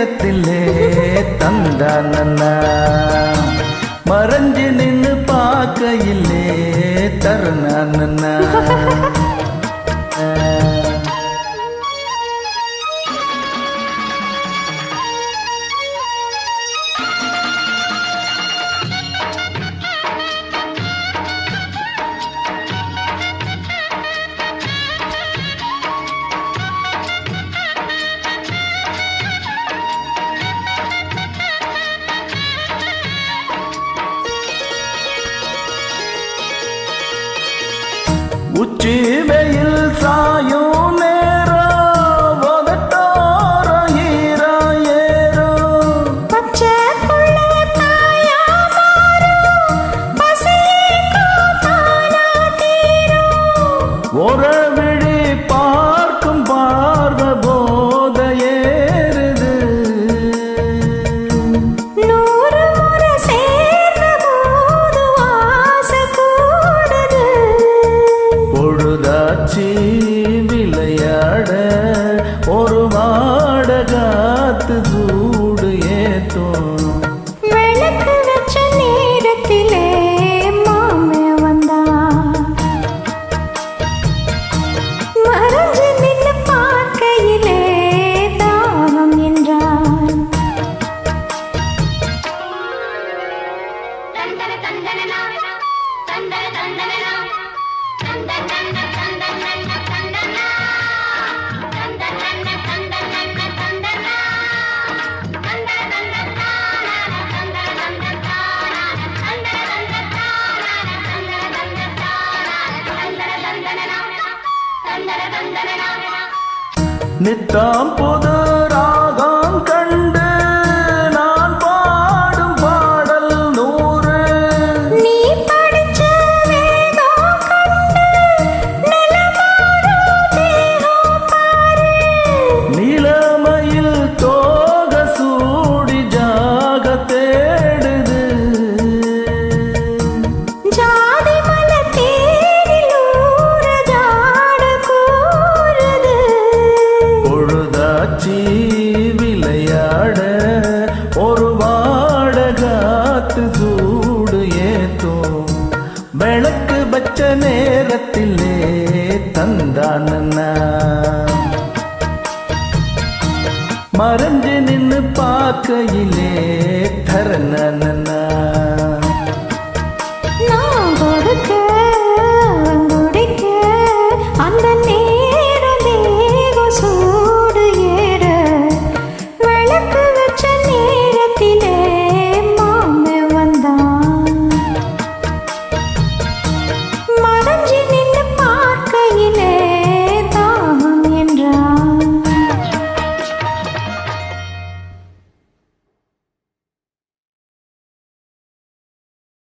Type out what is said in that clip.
நேரத்திலே தந்தன. உச்சி வெயில் சாயும் ஒரு Chỉ நித்தாம் போதா விளக்கு பச்ச நேரத்திலே தந்தானண்ணா மறைஞ்சு நின்று பார்க்கையிலே தரணண்ணா